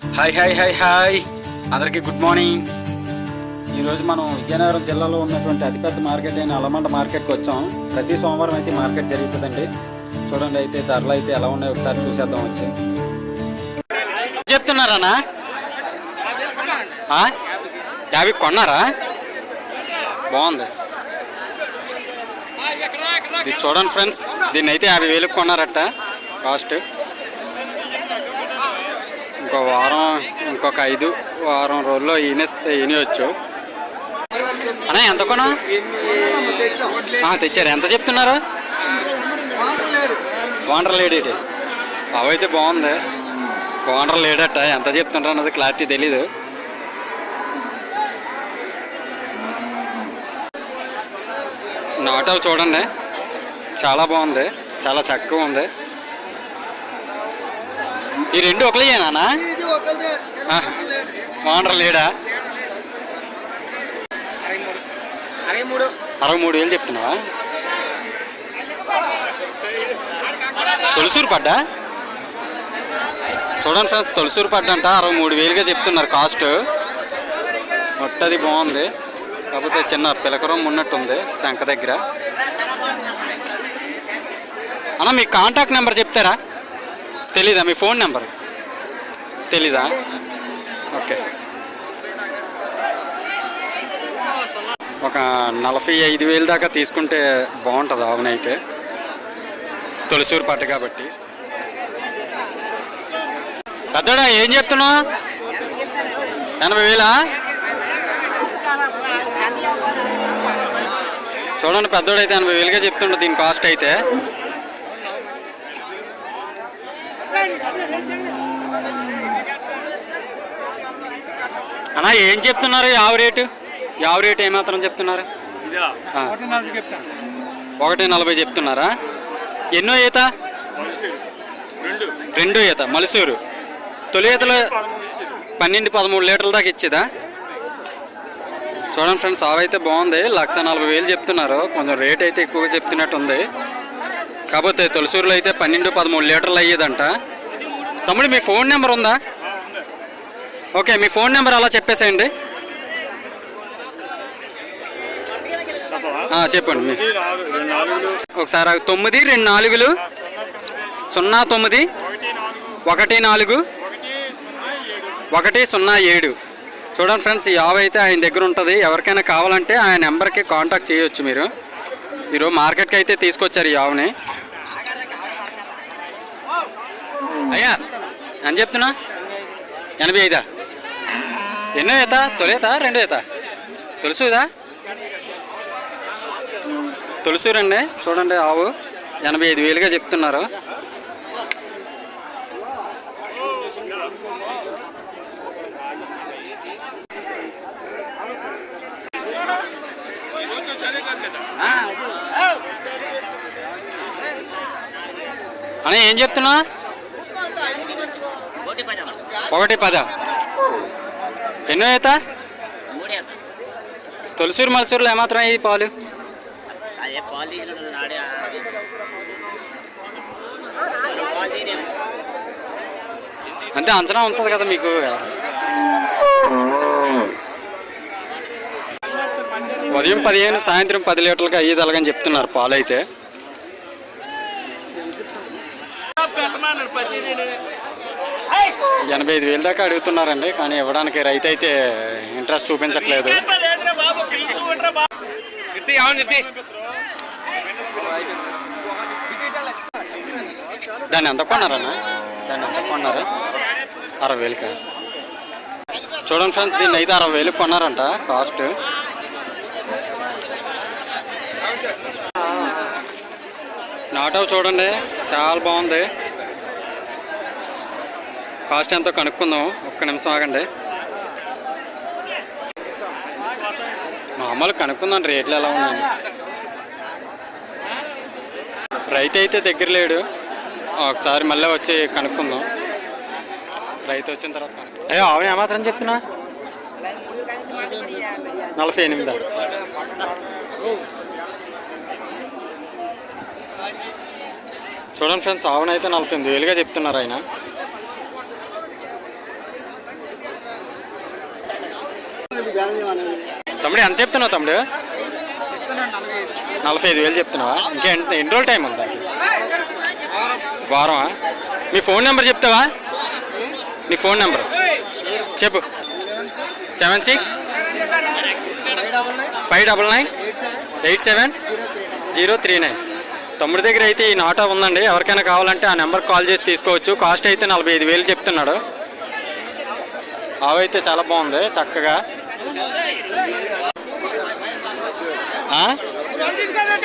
Hi hi hi hi. అందరికీ good morning. ఈరోజు మనం విజయనగరం జిల్లాలో ఉన్నటువంటి అతిపెద్ద మార్కెట్ అయిన అలమండ మార్కెట్కి వచ్చాం. ప్రతి సోమవారం అయితే మార్కెట్ జరుగుతుందండి. చూడండి అయితే ధరలు అయితే ఎలా ఉన్నాయో ఒకసారి చూసేద్దాం వచ్చి. చెప్తున్నారానా యాభై కొన్నారా? బాగుంది. ఇది చూడండి ఫ్రెండ్స్ దీన్ని అయితే యాభై వేలకు కొన్నారట కాస్ట్. ఇంకో వారం ఇంకొక ఐదు వారం రోజుల్లో ఈనేస్తే ఈనేయచ్చు అన్నా ఎంత కొనా తెచ్చారు. ఎంత చెప్తున్నారు? వాండర్ లేడీ అవైతే బాగుంది. వాండర్ లేడట ఎంత చెప్తుంటారు అన్నది క్లారిటీ తెలీదు. నాటో చూడండి. చాలా బాగుంది. చాలా చక్కగా ఉంది. ఈ రెండు ఒకలేనా వాండర్ లేడా? అరవై మూడు. వేలు చెప్తున్నావా? తొలసూరు పడ్డా? చూడండి ఫ్రెండ్స్ తొలసూరు పడ్డ అంట అరవై మూడు వేలుగా చెప్తున్నారు కాస్ట్. మొట్టది బాగుంది. కాకపోతే చిన్న పిలకరం ఉన్నట్టుంది శంఖ దగ్గర. అన్న మీ కాంటాక్ట్ నెంబర్ చెప్తారా? తెలీదా మీ ఫోన్ నెంబర్? తెలీదా? ఓకే. ఒక నలభై ఐదు వేలు దాకా తీసుకుంటే బాగుంటుంది అవునైతే తొలిసూరు పట్టు కాబట్టి. పెద్దడా ఏం చెప్తున్నావు? ఎనభై వేలా? చూడండి పెద్దోడైతే ఎనభై వేలుగా చెప్తుండే దీని కాస్ట్ అయితే. అన్నా ఏం చెప్తున్నారు? యావ రేటు? యావ రేటు ఏమాత్రం చెప్తున్నారు. ఒకటి నలభై చెప్తున్నారా? ఎన్నో ఈత? రెండో. ఈత మలసూరు. తొలి ఈతలో పన్నెండు పదమూడు లీటర్ల దాకా ఇచ్చేదా? చూడండి ఫ్రెండ్స్ ఆవైతే బాగుంది. లక్ష నలభై వేలు చెప్తున్నారు. కొంచెం రేట్ అయితే ఎక్కువగా చెప్తున్నట్టు ఉంది కాకపోతే తొలసూరులో అయితే పన్నెండు పదమూడు లీటర్లు అయ్యేదంట. తమ్ముడు మీ ఫోన్ నెంబర్ ఉందా? ఓకే మీ ఫోన్ నెంబర్ అలా చెప్పేసేయండి. చెప్పండి. ఒకసారి తొమ్మిది రెండు నాలుగులు. సున్నా తొమ్మిది. ఒకటి నాలుగు. ఒకటి సున్నా ఏడు. చూడండి ఫ్రెండ్స్ ఈ ఆవు అయితే ఆయన దగ్గర ఉంటుంది. ఎవరికైనా కావాలంటే ఆయన నెంబర్కి కాంటాక్ట్ చేయొచ్చు మీరు. మీరు మార్కెట్కి అయితే తీసుకొచ్చారు ఈ ఆవుని అయ్యా అని చెప్తున్నా? ఎనభై ఐదా? ఎన్నో ఈత తొలి ఈత రెండో ఈత తెలుసుదా రండి. చూడండి ఆవు. ఎనభై ఐదు వేలుగా చెప్తున్నారు. అని ఏం చెప్తున్నా? ఒకటి పద. ఎన్నో ఈత తొలిసూరు మలసూరులో ఏమాత్రం అయ్యి పాలు అంటే అంచనా ఉంటుంది కదా మీకు. ఉదయం పదిహేను సాయంత్రం పది లీటర్లకి అయ్యేది అలాగని చెప్తున్నారు పాలు అయితే ఎనభై ఐదు వేలు దాకా అడుగుతున్నారండి కానీ ఇవ్వడానికి రైతు అయితే ఇంట్రెస్ట్ చూపించట్లేదు. దాన్ని ఎంత కొన్నారన్న? దాన్ని ఎంత కొన్నారు? అరవై వేలుకా? చూడండి ఫ్రెండ్స్ దీన్ని అయితే అరవై వేలు కొన్నారంట కాస్ట్. నాటవ్ చూడండి చాలా బాగుంది. కాస్ట్ ఎంతో కనుక్కుందాం. ఒక్క నిమిషం ఆగండి. మామూలు కనుక్కుందాం రేట్లు ఎలా ఉన్నాయి? రైతు అయితే దగ్గర లేడు. ఒకసారి మళ్ళీ వచ్చి కనుక్కుందాం. రైతు వచ్చిన తర్వాత. ఏ ఆవిడ ఏమాత్రం చెప్తున్నా? నలభై ఎనిమిదా. చూడండి ఫ్రెండ్స్ ఆవునైతే నలభై ఎనిమిది వేలుగా చెప్తున్నారు ఆయన. ఎంత చెప్తున్నావు తమ్ముడు? నలభై ఐదు వేలు చెప్తున్నావా? ఇంకా ఎంత ఎన్ని రోజులు టైం ఉందా? వారమా? మీ ఫోన్ నెంబర్ చెప్తావా? నీ ఫోన్ నెంబర్. చెప్పు. Seven six five double nine eight seven zero three nine. తమ్ముడి దగ్గర అయితే ఈ నాటా ఉందండి. ఎవరికైనా కావాలంటే ఆ నెంబర్ కాల్ చేసి తీసుకోవచ్చు. కాస్ట్ అయితే నలభై ఐదు వేలు చెప్తున్నాడు. ఆవు అయితే చాలా బాగుంది చక్కగా.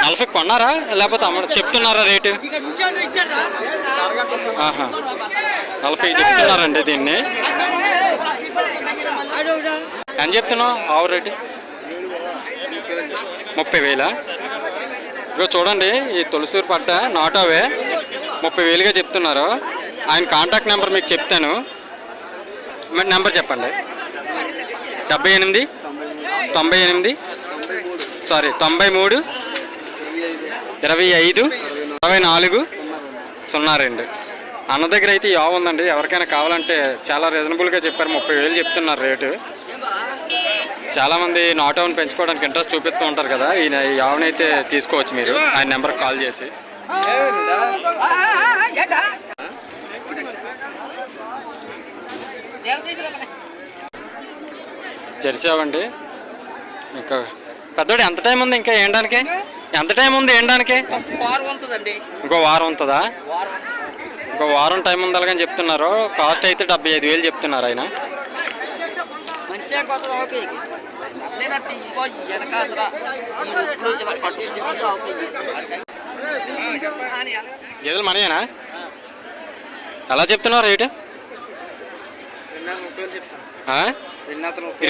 నలభై కొన్నారా? లేకపోతే అమ్మ చెప్తున్నారా రేటు? ఆహా. నలభై చెప్తున్నారండి దీన్ని. ఎంత చెప్తున్నావు? ఆవు రేటు? ముప్పై వేలా? ఇగో చూడండి ఈ తులసూరు పట్ట నాటోవే. ముప్పై వేలుగా చెప్తున్నారు. ఆయన కాంటాక్ట్ నెంబర్ మీకు చెప్తాను. నెంబర్ చెప్పండి. డెబ్బై ఎనిమిది? తొంభై ఎనిమిది? సారీ తొంభై మూడు ఇరవై ఐదు ఇరవై నాలుగు సున్నా రెండు. అన్న దగ్గర అయితే యా ఉందండి. ఎవరికైనా కావాలంటే చాలా రీజనబుల్గా చెప్పారు. ముప్పై వేలు చెప్తున్నారు రేటు. చాలామంది నాట్ అవును పెంచుకోవడానికి ఇంట్రెస్ట్ చూపిస్తూ ఉంటారు కదా. ఈయన ఈ ఆవునైతే తీసుకోవచ్చు మీరు. ఆయన నెంబర్కి కాల్ చేసి. జెర్సీ ఆవండి. ఇంకా పెద్దోడు ఎంత టైం ఉంది ఇంకా ఏండానికి ఎంత టైం ఉంది ఏండానికి వారం ఉంటుందండి. ఇంకో వారం ఉంటుందా? ఇంకో వారం టైం ఉండాలని చెప్తున్నారు. కాస్ట్ అయితే డెబ్బై ఐదు వేలు చెప్తున్నారు ఆయన. గేదెలు మనయేనా? ఎలా చెప్తున్నావు రేటు?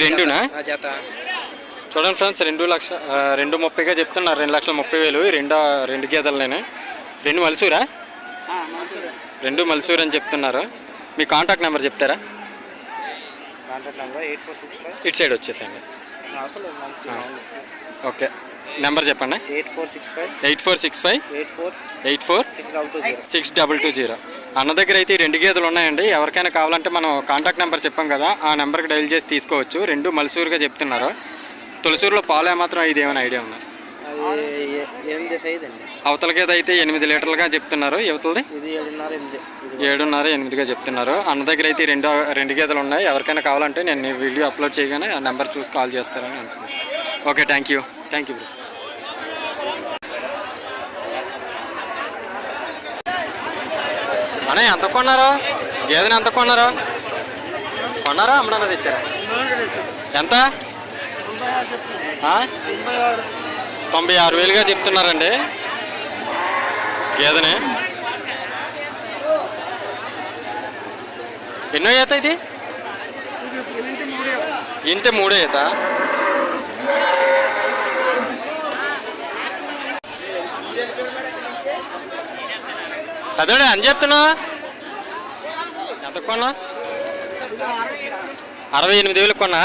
రెండునా? చేత. చూడండి ఫ్రెండ్స్ రెండు లక్ష రెండు ముప్పైగా చెప్తున్నారు. రెండు లక్షల ముప్పై వేలు. రెండు రెండు గేదెలనే రెండు మల్సూరా? రెండు మల్సూర్ అని చెప్తున్నారు. మీ కాంటాక్ట్ నెంబర్ చెప్తారా? ఇటు సైడ్ వచ్చేసండి ఓకే. నెంబర్ చెప్పండి. Eight four six five. Eight four six five. Eight four. Eight four. Six double two zero. అన్న దగ్గర అయితే రెండు గేదెలు ఉన్నాయండి. ఎవరికైనా కావాలంటే మనం కాంటాక్ట్ నెంబర్ చెప్పాం కదా ఆ నెంబర్కి డైల్ చేసి తీసుకోవచ్చు. రెండు మల్సూరుగా చెప్తున్నారు. తులసూరులో పాలు ఏమాత్రం ఇది ఏమైనా ఐడియా ఉందా? అది ఎ- ఎనిమిది సైజ్ అండి అవతల గేదె అయితే ఎనిమిది లీటర్లుగా చెప్తున్నారు యువతలది ఇది ఏడున్నర ఎనిమిది. ఇది ఏడున్నర ఎనిమిదిగా చెప్తున్నారు. అన్న దగ్గర అయితే రెండు రెండు గేదెలు ఉన్నాయి. ఎవరికైనా కావాలంటే నేను వీడియో అప్లోడ్ చేయగానే ఆ నెంబర్ చూసి కాల్ చేస్తారని అనుకున్నాను okay thank you. Thank you bro. అనే ఎంత కొన్నారు? గేదెని ఎంత కొన్నారు? కొన్నారా? అమ్మడన్నా తెచ్చారా. ఎంత? తొంభై ఆరు వేలుగా చెప్తున్నారండి. గేదెని. ఎన్నో ఈత ఇది? ఇంతే మూడో ఈత. అదే అని చెప్తున్నా ఎంత కొన్నా? అరవై ఎనిమిది వేలు కొన్నా?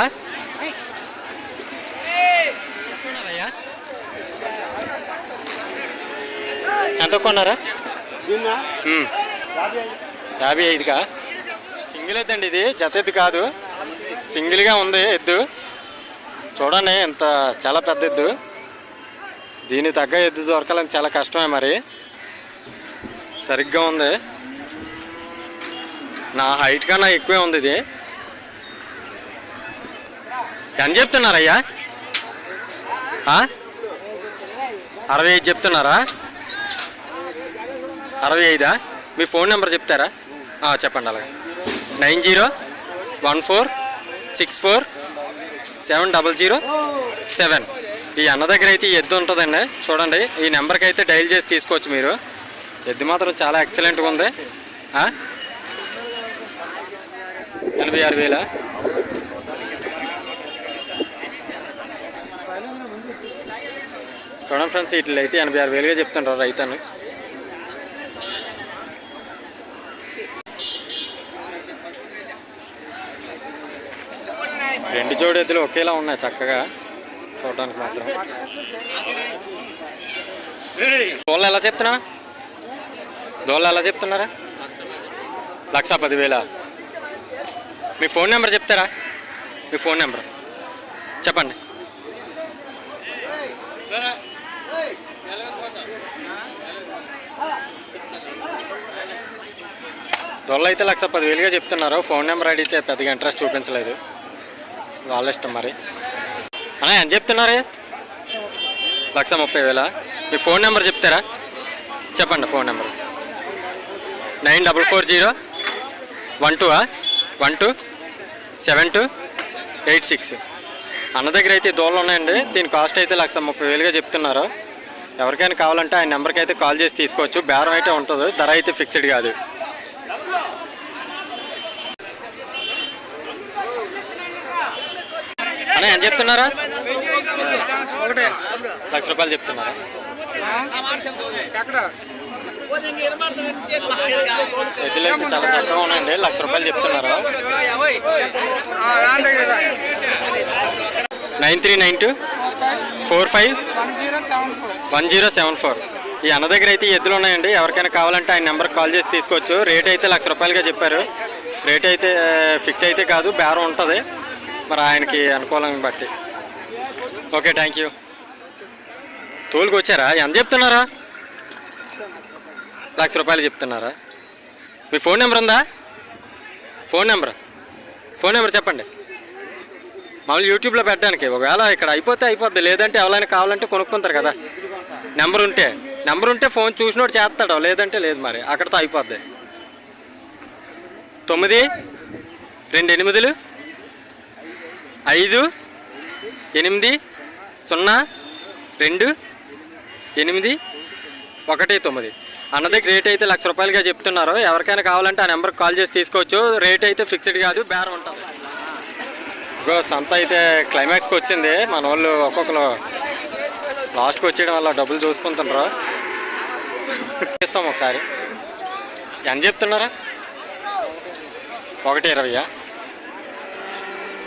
ఎంత కొన్నారా. యాభై ఐదుగా సింగిల్ ఎద్దు అండి ఇది జత ఎద్దు కాదు. సింగిల్గా ఉంది ఎద్దు. చూడండి ఎంత చాలా పెద్ద ఎద్దు. దీని తగ్గ ఎద్దు దొరకాలని చాలా కష్టమే మరి. సరిగ్గా ఉంది. నా హైట్ కన్నా ఎక్కువే ఉంది ఇది. ఎంత చెప్తున్నారయ్యా? అరవై ఐదు చెప్తున్నారా? అరవై ఐదా? మీ ఫోన్ నెంబర్ చెప్తారా? చెప్పండి అలాగే. Nine zero one four six four seven double zero seven. ఈ అన్న దగ్గర అయితే ఈ ఎద్దు ఉంటుందండి. చూడండి ఈ నెంబర్కి అయితే డైల్ చేసి తీసుకోవచ్చు మీరు. ఎద్దు మాత్రం చాలా ఎక్సలెంట్గా ఉంది. ఎనభై ఆరు వేల? చూడండి ఫ్రెండ్స్ వీటిలో అయితే ఎనభై ఆరు వేలుగా చెప్తుంటారు రైతాను రెండు జోడి ఎద్దులు ఒకేలా ఉన్నాయి చక్కగా. చూడడానికి మాత్రం. దోళ్ళు ఎలా చెప్తున్నా? దోళ్ళు ఎలా చెప్తున్నారా? లక్ష పదివేల? మీ ఫోన్ నెంబర్ చెప్తారా? మీ ఫోన్ నెంబర్. చెప్పండి. దొల్ల అయితే లక్ష పదివేలుగా చెప్తున్నారు. ఫోన్ నెంబర్ అడిగితే పెద్దగా ఇంట్రెస్ట్ చూపించలేదు. వాళ్ళ ఇష్టం మరి. అన్నా ఎంత చెప్తున్నారు? లక్ష ముప్పై వేల? మీ ఫోన్ నెంబర్ చెప్తారా? చెప్పండి phone number. Nine double four zero one two one two seven two eight six. అన్న దగ్గర అయితే దూరంలో ఉన్నాయండి. దీని కాస్ట్ అయితే లక్ష ముప్పై వేలుగా చెప్తున్నారు. ఎవరికైనా కావాలంటే ఆయన నెంబర్కి అయితే కాల్ చేసి తీసుకోవచ్చు. బేరం అయితే ఉంటుంది ధర అయితే ఫిక్స్డ్ కాదు. అన్న ఎంత చెప్తున్నారా? లక్ష రూపాయలు చెప్తున్నారా? ఎద్దులు చాలా చక్కగా ఉన్నాయండి. లక్ష రూపాయలు చెప్తున్నారు? Nine three nine two four five one zero seven four. ఈ అన్న దగ్గర అయితే ఎద్దులు ఉన్నాయండి. ఎవరికైనా కావాలంటే ఆయన నెంబర్కి కాల్ చేసి తీసుకోవచ్చు. రేట్ అయితే లక్ష రూపాయలుగా చెప్పారు. రేట్ అయితే ఫిక్స్ అయితే కాదు. బేరం ఉంటుంది. మరి ఆయనకి అనుకూలం బట్టి. ఓకే థ్యాంక్ యూ తోలుకు వచ్చారా? ఎంత చెప్తున్నారా? లక్ష రూపాయలు చెప్తున్నారా? మీ ఫోన్ నెంబర్ ఉందా? Phone number. ఫోన్ నెంబర్ చెప్పండి. మామూలు యూట్యూబ్లో పెట్టడానికి ఒకవేళ ఇక్కడ అయిపోతే అయిపోద్ది. లేదంటే ఎవరైనా కావాలంటే కొనుక్కుంటారు కదా. నెంబర్ ఉంటే. నెంబర్ ఉంటే ఫోన్ చూసినోడు చేస్తాడు. లేదంటే లేదు మరి. అక్కడితో అయిపోద్ది. తొమ్మిది రెండు ఎనిమిదిలు. ఐదు ఎనిమిది సున్నా రెండు ఎనిమిది ఒకటి తొమ్మిది. అన్నది రేట్ అయితే లక్ష రూపాయలుగా చెప్తున్నారు. ఎవరికైనా కావాలంటే ఆ నెంబర్కి కాల్ చేసి తీసుకోవచ్చు. రేట్ అయితే ఫిక్స్డ్ కాదు బేరం ఉంటుంది. ఇగో సంత అయితే క్లైమాక్స్కి వచ్చింది. మన వాళ్ళు ఒక్కొక్కరు లాస్ట్కి వచ్చేయడం వల్ల డబ్బులు చూసుకుంటున్నారు. ఇస్తాం ఒకసారి. ఎంత చెప్తున్నారా? ఒకటి ఇరవయా?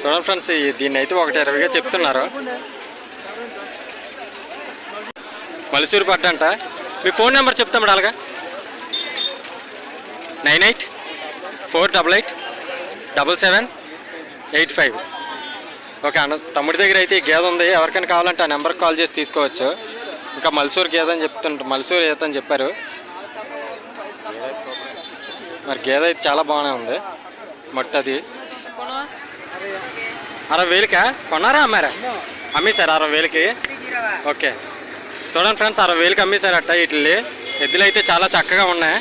చూడండి ఫ్రెండ్స్ ఈ- దీన్ని అయితే ఒకటి ఇరవైగా చెప్తున్నారు. మలసూరు పడ్డంట మీ ఫోన్ నెంబర్ చెప్తాం అలాగా? Nine eight four double eight double seven eight five. Okay అన్న తమ్ముడి దగ్గర అయితే ఈ గేదె ఉంది. ఎవరికైనా కావాలంటే ఆ నెంబర్కి కాల్ చేసి తీసుకోవచ్చు. ఇంకా మలసూరు గేదె అని చెప్తుంట మలసూరు గేదె అని చెప్పారు. మరి గేదె అయితే చాలా బాగానే ఉంది. మట్టి అది. అరవై వేలకా? కొన్నారా అమ్మారా అమ్మేశారు అరవై వేలకి? ఓకే. చూడండి ఫ్రెండ్స్ అరవై వేలకి అమ్మేశారట వీటిల్ని ఎద్దులు అయితే చాలా చక్కగా ఉన్నాయి.